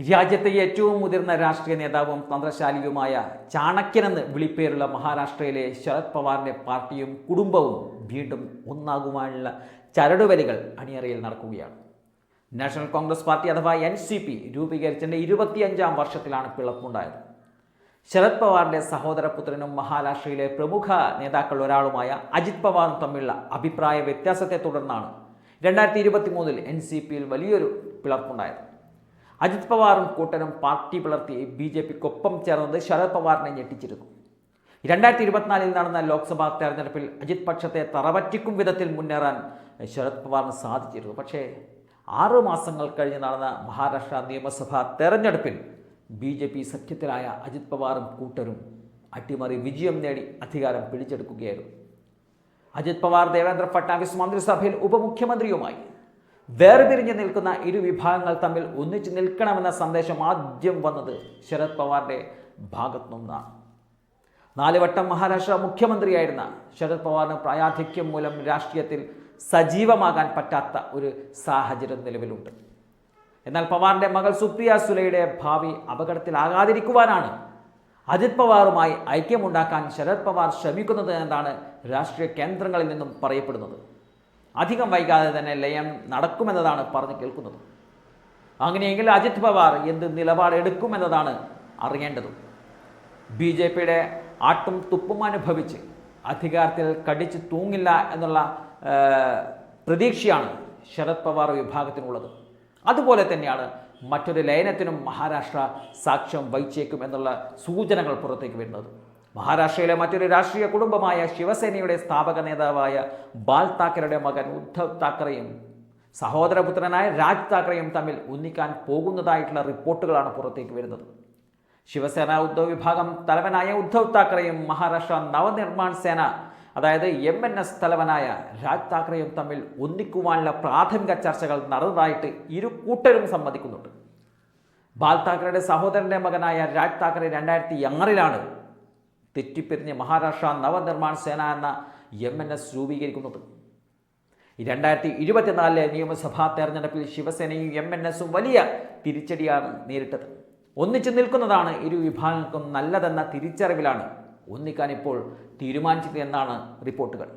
രാജ്യത്തെ ഏറ്റവും മുതിർന്ന രാഷ്ട്രീയ നേതാവും തന്ത്രശാലിയുമായ ചാണക്യനെന്ന് വിളിപ്പേരുള്ള മഹാരാഷ്ട്രയിലെ ശരത് പവാറിന്റെ പാർട്ടിയും കുടുംബവും വീണ്ടും ഒന്നാകുവാനുള്ള ചരടുവലികൾ അണിയറയിൽ നടക്കുകയാണ്. നാഷണൽ കോൺഗ്രസ് പാർട്ടി അഥവാ എൻ സി പി രൂപീകരിച്ചതിന്റെ ഇരുപത്തിയഞ്ചാം വർഷത്തിലാണ് പിളപ്പുണ്ടായത് ശരത് പവാറിന്റെ സഹോദരപുത്രനും മഹാരാഷ്ട്രയിലെ പ്രമുഖ നേതാക്കളിൽ ഒരാളുമായ അജിത് പവാറും തമ്മിലുള്ള അഭിപ്രായ വ്യത്യാസത്തെ തുടർന്നാണ് രണ്ടായിരത്തി ഇരുപത്തി മൂന്നിൽ എൻ സി പിയിൽ വലിയൊരു പിളർപ്പുണ്ടായത്. അജിത് പവാറും കൂട്ടരും പാർട്ടി പിളർത്തി ബി ജെ പിക്കൊപ്പം ചേർന്നത് ശരത് പവാറിനെ ഞെട്ടിച്ചിരുന്നു. രണ്ടായിരത്തി ഇരുപത്തിനാലിൽ നടന്ന ലോക്സഭാ തെരഞ്ഞെടുപ്പിൽ അജിത് പക്ഷത്തെ തറവറ്റിക്കും വിധത്തിൽ മുന്നേറാൻ ശരത് പവാറിന് സാധിച്ചിരുന്നു. പക്ഷേ ആറ് മാസങ്ങൾ കഴിഞ്ഞ് നടന്ന മഹാരാഷ്ട്ര നിയമസഭാ തെരഞ്ഞെടുപ്പിൽ ബി ജെ പി സഖ്യത്തിലായ അജിത് പവാറും കൂട്ടരും അട്ടിമറി വിജയം നേടി അധികാരം പിടിച്ചെടുക്കുകയായിരുന്നു. അജിത് പവാർ ദേവേന്ദ്ര ഫട്നാവിസ് മന്ത്രിസഭയിൽ ഉപമുഖ്യമന്ത്രിയുമായി വേർപിരിഞ്ഞ് നിൽക്കുന്ന ഇരു വിഭാഗങ്ങൾ തമ്മിൽ ഒന്നിച്ചു നിൽക്കണമെന്ന സന്ദേശം ആദ്യം വന്നത് ശരത് പവാറിന്റെ ഭാഗത്തു നിന്നാണ് നാല് വട്ടം മഹാരാഷ്ട്ര മുഖ്യമന്ത്രിയായിരുന്ന ശരത് പവാറിന് പ്രായാധിക്യം മൂലം രാഷ്ട്രീയത്തിൽ സജീവമാകാൻ പറ്റാത്ത ഒരു സാഹചര്യം നിലവിലുണ്ട്. എന്നാൽ പവാറിന്റെ മകൾ സുപ്രിയ സുലയുടെ ഭാവി അപകടത്തിലാകാതിരിക്കുവാനാണ് അജിത് പവാറുമായി ഐക്യമുണ്ടാക്കാൻ ശരത് പവാർ ശ്രമിക്കുന്നത് എന്നാണ് രാഷ്ട്രീയ കേന്ദ്രങ്ങളിൽ നിന്നും പറയപ്പെടുന്നത്. അധികം വൈകാതെ തന്നെ ലയം നടക്കുമെന്നതാണ് പറഞ്ഞു കേൾക്കുന്നത്. അങ്ങനെയെങ്കിൽ അജിത് പവാർ എന്ത് നിലപാടെടുക്കുമെന്നതാണ് അറിയേണ്ടതും. ബി ജെ പിയുടെ ആട്ടും തുപ്പും അനുഭവിച്ച് അധികാരത്തിൽ കടിച്ച് തൂങ്ങില്ല എന്നുള്ള പ്രതീക്ഷയാണ് ശരത് പവാർ വിഭാഗത്തിനുള്ളത്. അതുപോലെ തന്നെയാണ് മറ്റൊരു ലയനത്തിനും മഹാരാഷ്ട്ര സാക്ഷ്യം വഹിച്ചേക്കും എന്നുള്ള സൂചനകൾ പുറത്തേക്ക് വരുന്നത്. മഹാരാഷ്ട്രയിലെ മറ്റൊരു രാഷ്ട്രീയ കുടുംബമായ ശിവസേനയുടെ സ്ഥാപക നേതാവായ ബാൽ താക്കറയുടെ മകൻ ഉദ്ധവ് താക്കറെയും സഹോദരപുത്രനായ രാജ് താക്കറെയും തമ്മിൽ ഒന്നിക്കാൻ പോകുന്നതായിട്ടുള്ള റിപ്പോർട്ടുകളാണ് പുറത്തേക്ക് വരുന്നത്. ശിവസേന ഉദ്ധവ് വിഭാഗം തലവനായ ഉദ്ധവ് താക്കറെയും മഹാരാഷ്ട്ര നവനിർമ്മാൺ സേന അതായത് എം എൻ എസ് തലവനായ രാജ് താക്കറെയും തമ്മിൽ ഒന്നിക്കുവാനുള്ള പ്രാഥമിക ചർച്ചകൾ നടന്നതായിട്ട് ഇരു കൂട്ടരും സമ്മതിക്കുന്നുണ്ട്. ബാൽ താക്കറയുടെ സഹോദരന്റെ മകനായ രാജ് താക്കറെ രണ്ടായിരത്തി ആറിലാണ് തെറ്റിപ്പിരിഞ്ഞ് മഹാരാഷ്ട്ര നവനിർമ്മാൺ സേന എന്ന എം എൻ എസ് രൂപീകരിക്കുന്നത് രണ്ടായിരത്തി ഇരുപത്തിനാലിലെ നിയമസഭാ തെരഞ്ഞെടുപ്പിൽ ശിവസേനയും എം എൻ എസും വലിയ തിരിച്ചടിയാണ് നേരിട്ടത്. ഒന്നിച്ചു നിൽക്കുന്നതാണ് ഇരു വിഭാഗങ്ങൾക്കും നല്ലതെന്ന തിരിച്ചറിവിലാണ് ഒന്നിക്കാൻ ഇപ്പോൾ തീരുമാനിച്ചത് എന്നാണ് റിപ്പോർട്ടുകൾ.